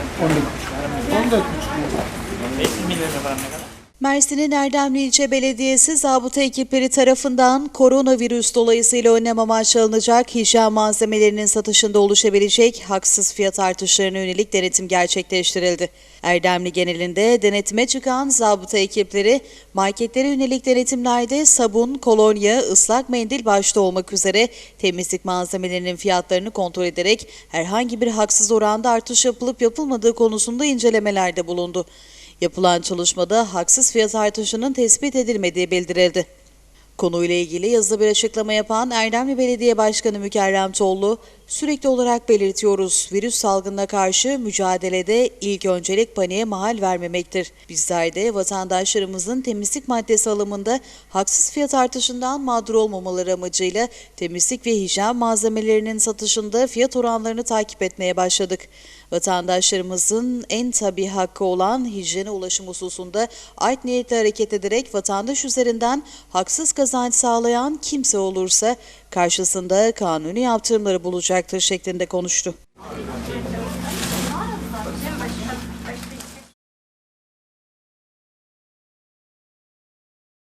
14 Mersin'in Erdemli İlçe Belediyesi zabıta ekipleri tarafından koronavirüs dolayısıyla önlem amaçlı alınacak hijyen malzemelerinin satışında oluşabilecek haksız fiyat artışlarına yönelik denetim gerçekleştirildi. Erdemli genelinde denetime çıkan zabıta ekipleri marketlere yönelik denetimlerde sabun, kolonya, ıslak mendil başta olmak üzere temizlik malzemelerinin fiyatlarını kontrol ederek herhangi bir haksız oranda artış yapılıp yapılmadığı konusunda incelemelerde bulundu. Yapılan çalışmada haksız fiyat artışının tespit edilmediği bildirildi. Konuyla ilgili yazılı bir açıklama yapan Erdemli Belediye Başkanı Mükerrem Tollu, sürekli olarak belirtiyoruz, virüs salgınına karşı mücadelede ilk öncelik paniğe mahal vermemektir. Bizler de vatandaşlarımızın temizlik maddesi alımında haksız fiyat artışından mağdur olmamaları amacıyla temizlik ve hijyen malzemelerinin satışında fiyat oranlarını takip etmeye başladık. Vatandaşlarımızın en tabi hakkı olan hijyene ulaşım hususunda art niyetle hareket ederek vatandaş üzerinden haksız kazanç sağlayan kimse olursa karşısında kanuni yaptırımları bulacaktır şeklinde konuştu.